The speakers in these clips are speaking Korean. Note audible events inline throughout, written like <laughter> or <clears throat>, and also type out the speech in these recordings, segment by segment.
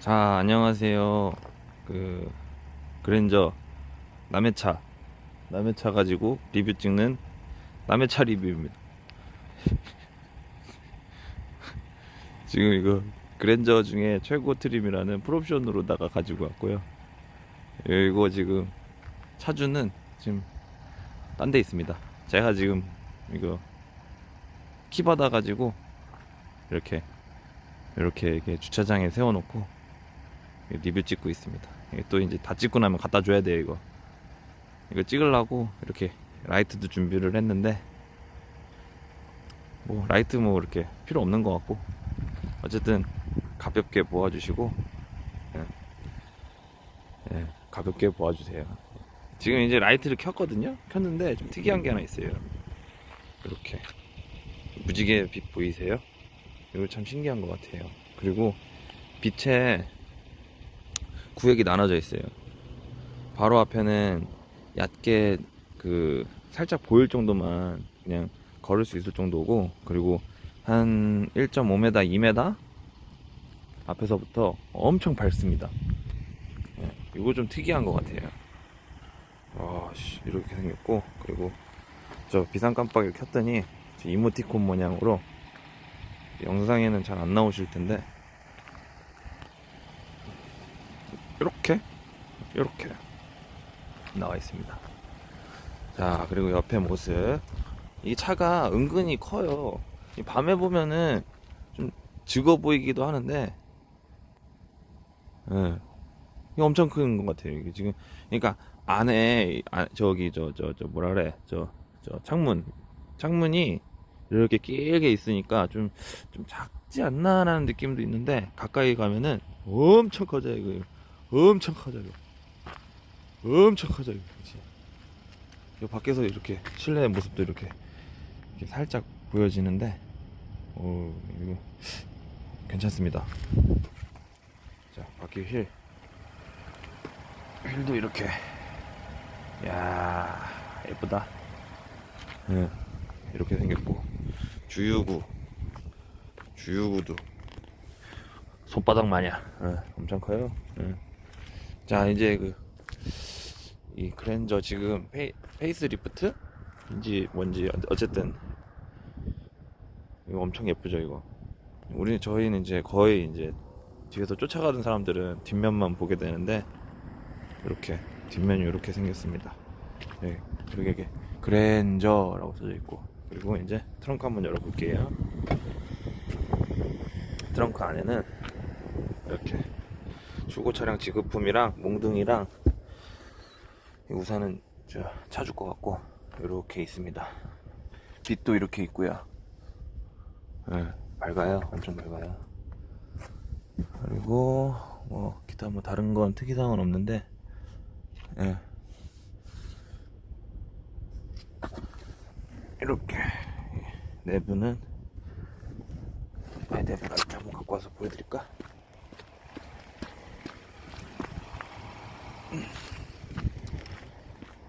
자, 안녕하세요. 그 그랜저 남의 차 남의 차 가지고 리뷰 찍는 남의 차 리뷰입니다. <laughs> 지금 이거 그랜저 중에 최고 트림이라는 풀옵션으로다가 가지고 왔고요. 이거 지금 차주는 지금 딴 데 있습니다. 제가 지금 이거 키 받아 가지고 이렇게 이렇게 이렇게 주차장에 세워놓고 리뷰 찍고 있습니다. 이게 또 이제 다 찍고 나면 갖다 줘야 돼요 이거. 이거 찍으려고 이렇게 라이트도 준비를 했는데 뭐 라이트 뭐 이렇게 필요 없는 것 같고 어쨌든 가볍게 보아주시고 예, 예, 가볍게 보아주세요. 지금 이제 라이트를 켰거든요. 켰는데 좀 특이한 게 하나 있어요. 이렇게 무지개 빛 보이세요? 이거 참 신기한 것 같아요. 그리고 빛에 구역이 나눠져 있어요. 바로 앞에는 얕게 그 살짝 보일 정도만 그냥 걸을 수 있을 정도고 그리고 한 1.5m, 2m 앞에서부터 엄청 밝습니다. 예, 이거 좀 특이한 것 같아요. 와, 씨, 이렇게 생겼고 그리고 저 비상 깜빡이를 켰더니 저 이모티콘 모양으로 영상에는 잘 안 나오실 텐데 이렇게 이렇게 나와 있습니다. 자 그리고 옆에 모습 이 차가 은근히 커요. 이 밤에 보면은 좀 죽어 보이기도 하는데, 예, 이거 엄청 큰 것 같아요. 이게 지금 그러니까 안에 아, 저기 저 저 저 뭐라 그래 저 저 창문 창문이 이렇게 길게 있으니까 좀, 좀 작지 않나라는 느낌도 있는데, 가까이 가면은 엄청 커져요, 이거. 엄청 커져요. 엄청 커져요, 그치? 이 밖에서 이렇게, 실내 모습도 이렇게, 이렇게 살짝 보여지는데, 오, 이거, 괜찮습니다. 자, 바퀴 휠. 휠도 이렇게, 야 예쁘다. 예, 이렇게 생겼고. 주유구 주유구도 손바닥 마냥 예, 엄청 커요 예. 자 이제 그 이 그랜저 지금 페이, 페이스 리프트인지 뭔지 어쨌든. 이거 엄청 예쁘죠 이거. 우리 저희는 이제 거의 이제 뒤에서 쫓아가던 사람들은 뒷면만 보게 되는데 이렇게 뒷면이 이렇게 생겼습니다. 예, 그리고 이게 그랜저라고 써져 있고. 그리고 이제 트렁크 한번 열어볼게요. 트렁크 안에는 이렇게 중고 차량 지급품이랑 몽둥이랑 이 우산은 저 차줄 것 같고 이렇게 있습니다. 빛도 이렇게 있고요. 예, 밝아요. 엄청 밝아요. 그리고 뭐 기타 뭐 다른 건 특이사항은 없는데 예. 이렇게 내부는 라이트 한번 갖고 와서 보여드릴까?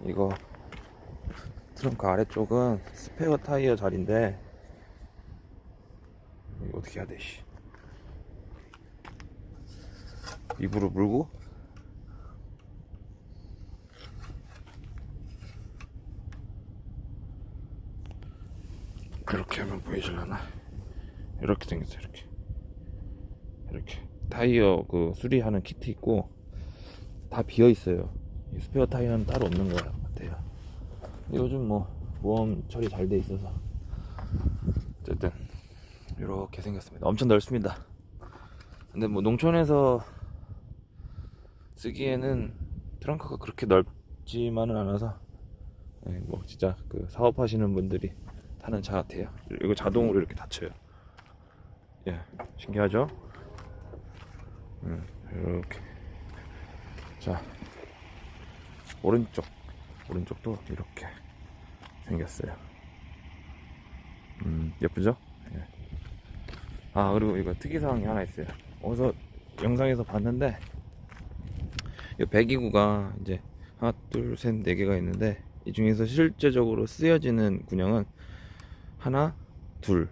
이거 트렁크 아래쪽은 스페어 타이어 자리인데 이거 어떻게 해야 돼? 씨. 입으로 물고 그렇게 하면 보이질라나? 이렇게 생겼어 이렇게 이렇게 타이어 그 수리하는 키트 있고 다 비어 있어요 이 스페어 타이어는 따로 없는 것 같아요 근데 요즘 뭐 보험 처리 잘 돼 있어서 어쨌든 이렇게 생겼습니다 엄청 넓습니다 근데 뭐 농촌에서 쓰기에는 트렁크가 그렇게 넓지만은 않아서 네, 뭐 진짜 그 사업하시는 분들이 타는 차 같아요. 이거 자동으로 이렇게 닫혀요. 예, 신기하죠? 음, 이렇게. 자, 오른쪽, 오른쪽도 이렇게 생겼어요. 음, 예쁘죠? 예. 아, 그리고 이거 특이사항이 하나 있어요. 어디서 영상에서 봤는데, 이 배기구가 이제 하나, 둘, 셋, 네 개가 있는데, 이 중에서 실제적으로 쓰여지는 군형은 하나, 둘.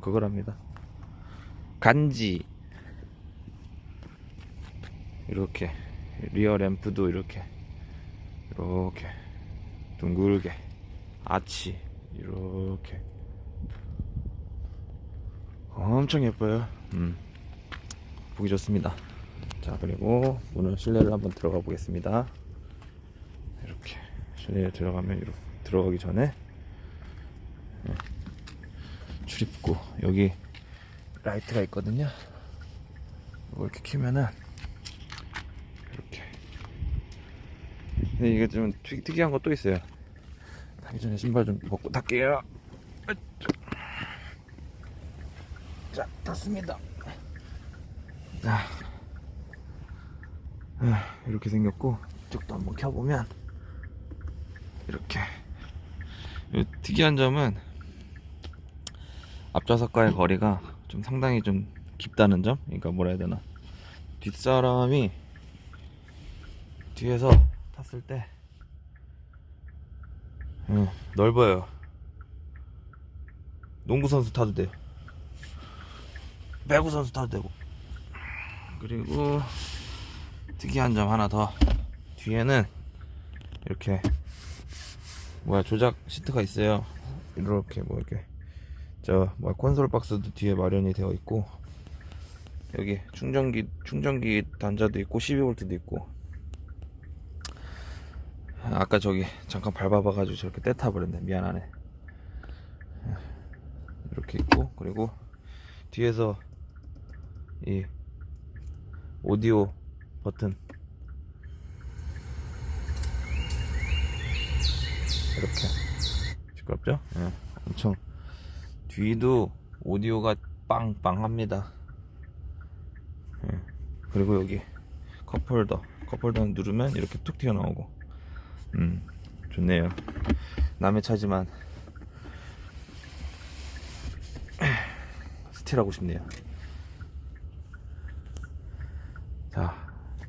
그거랍니다. 간지. 이렇게 리어 램프도 이렇게 이렇게 둥글게 아치 이렇게 엄청 예뻐요. 음. 보기 좋습니다. 자 그리고 오늘 실내를 한번 들어가 보겠습니다. 이렇게 실내에 들어가면 이렇게 들어가기 전에 네. 출입구 여기 라이트가 있거든요. 이렇게 키면은 이렇게. 근데 이게 좀 특, 특이한 것도 있어요. 가기 전에 신발 좀 벗고 탈게요. 자, 탔습니다. 자, 아, 이렇게 생겼고 이쪽도 한번 켜보면 이렇게. 이 특이한 점은 앞좌석과의 거리가 좀 상당히 좀 깊다는 점. 그러니까 뭐라 해야 되나. 뒷사람이 뒤에서 탔을 때 음, 넓어요. 농구 선수 타도 돼요. 배구 선수 타도 되고. 그리고 특이한 점 하나 더. 뒤에는 이렇게 뭐야 조작 시트가 있어요. 이렇게 뭐 이렇게 저 뭐야 콘솔 박스도 뒤에 마련이 되어 있고 여기 충전기 충전기 단자도 있고 12V도 있고 아까 저기 잠깐 밟아봐가지고 저렇게 떼타 버렸네. 미안하네. 이렇게 있고 그리고 뒤에서 이 오디오 버튼. 이렇게. 시끄럽죠? 예, 엄청 뒤도 오디오가 빵빵합니다. 예, 그리고 여기 컵홀더. 컵홀더 누르면 이렇게 툭 튀어나오고 음 좋네요. 남의 차지만 <clears throat> 스틸하고 싶네요. 자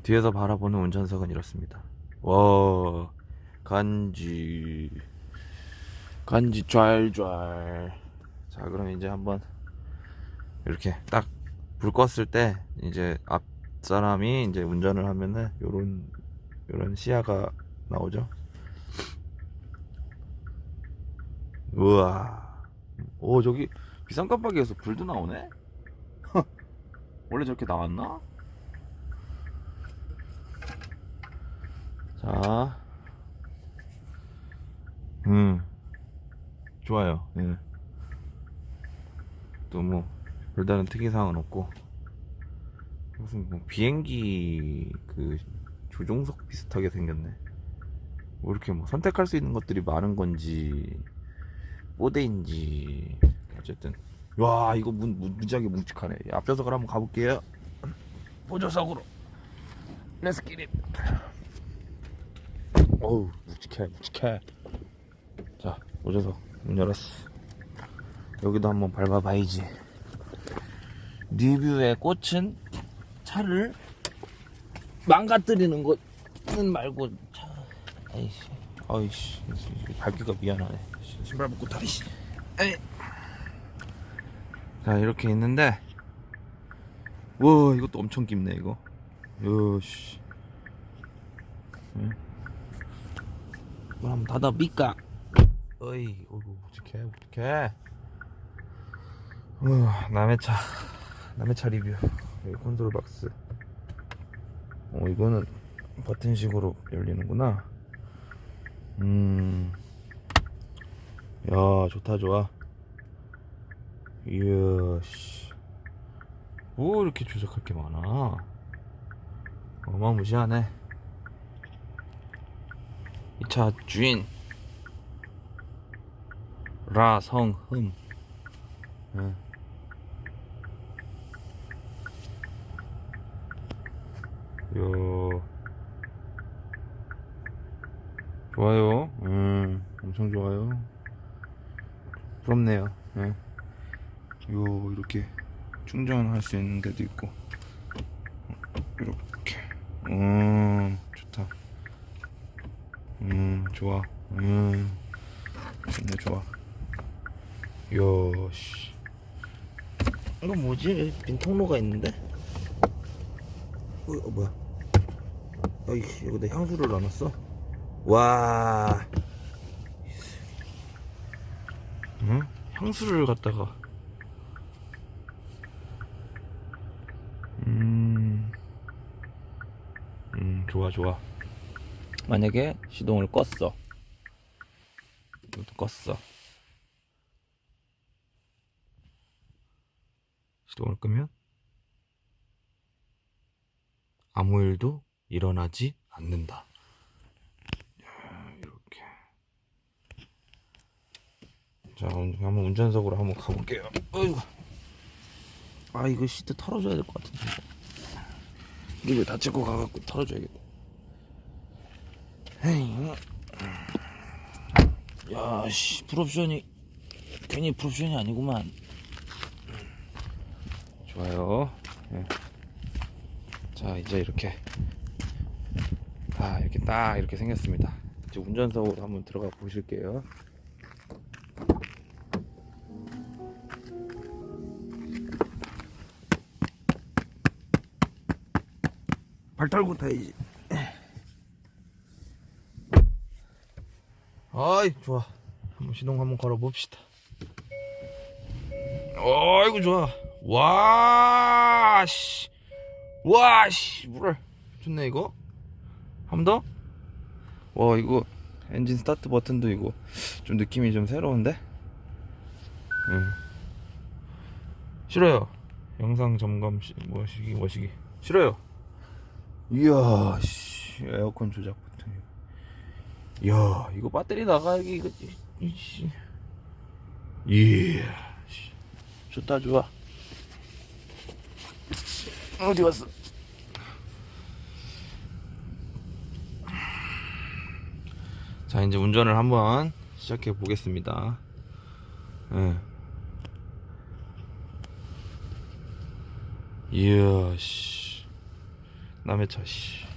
뒤에서 바라보는 운전석은 이렇습니다. 와 간지 간지 좔좔 자 그럼 이제 한번 이렇게 딱 불 껐을 때 이제 앞 사람이 이제 운전을 하면은 요런 요런 시야가 나오죠? 우와. 오 저기 비상 깜빡이에서 불도 나오네? 원래 저렇게 나왔나? 자. 음, 좋아요. 예. 또 뭐, 별다른 특이사항은 없고, 무슨 뭐 비행기 그 조종석 비슷하게 생겼네. 뭐 이렇게 뭐 선택할 수 있는 것들이 많은 건지, 뽀대인지, 어쨌든. 와, 이거 문, 문, 무지하게 묵직하네. 앞좌석을 한번 가볼게요. 보조석으로. 렛츠 기릿. 어우, 묵직해, 묵직해. 자, 오셔서 문 열었어. 여기도 한번 밟아봐야지. 리뷰의 꽃은 차를 망가뜨리는 것은 말고 차. 아이씨, 아이씨, 밟기가 미안하네. 신발 벗고 다리. 에이. 자, 이렇게 있는데, 와, 이것도 엄청 깊네 이거. 요씨. 응? 문 한번 닫아볼까? 어이, 어이구, 어떡해, 어떡해. 어, 남의 차, 남의 차 리뷰. 여기 콘솔 박스. 어, 이거는 버튼식으로 열리는구나. 음, 야, 좋다, 좋아. 이야, 씨. 뭐 이렇게 조작할 게 많아. 어마무시하네. 이 차 주인. 라성흠 예. 요 좋아요. 음 엄청 좋아요. 부럽네요. 예. 요 이렇게 충전할 수 있는 데도 있고. 이렇게. 음 좋다. 음 좋아. 음 좋네 좋아. 요 씨 이거 뭐지? 빈 통로가 있는데? 어, 어 뭐야? 어이씨 여기다 향수를 넣어놨어 와. 응? 향수를 갖다가. 음, 음 좋아 좋아. 만약에 시동을 껐어. 껐어. 시동을 끄면? 아무 일도 일어나지 않는다. 야, 이렇게. 자, 운- 한번 운전석으로 한번 가볼게요. 어이구. 아, 이거 시트 털어줘야 될 것 같은데. 이거. 이거 다 찍고 가갖고 털어줘야겠다. 에이. 야, 씨, 풀옵션이 괜히 풀옵션이 아니구만. 좋아요. 예. 자 이제 이렇게 다 이렇게 딱 이렇게 생겼습니다 이제 운전석으로 한번 들어가 보실게요 발 털고 타야지. 아이 좋아. 한번 시동 한번 걸어 봅시다. 어이구 좋아. 와 씨. 와씨. 물을 좋네 이거. 한 번 더? 와 이거 엔진 스타트 버튼도 이거 좀 느낌이 좀 새로운데? 응. 싫어요. 영상 점검 시, 뭐시기 뭐시기. 싫어요 이야 씨 에어컨 조작 버튼 이야 이거 배터리 나가기 이거 이- 이씨 씨. 좋다 좋아 어디 갔어? 자 이제 운전을 한번 시작해 보겠습니다. 예. 이야 씨 남의 차 씨.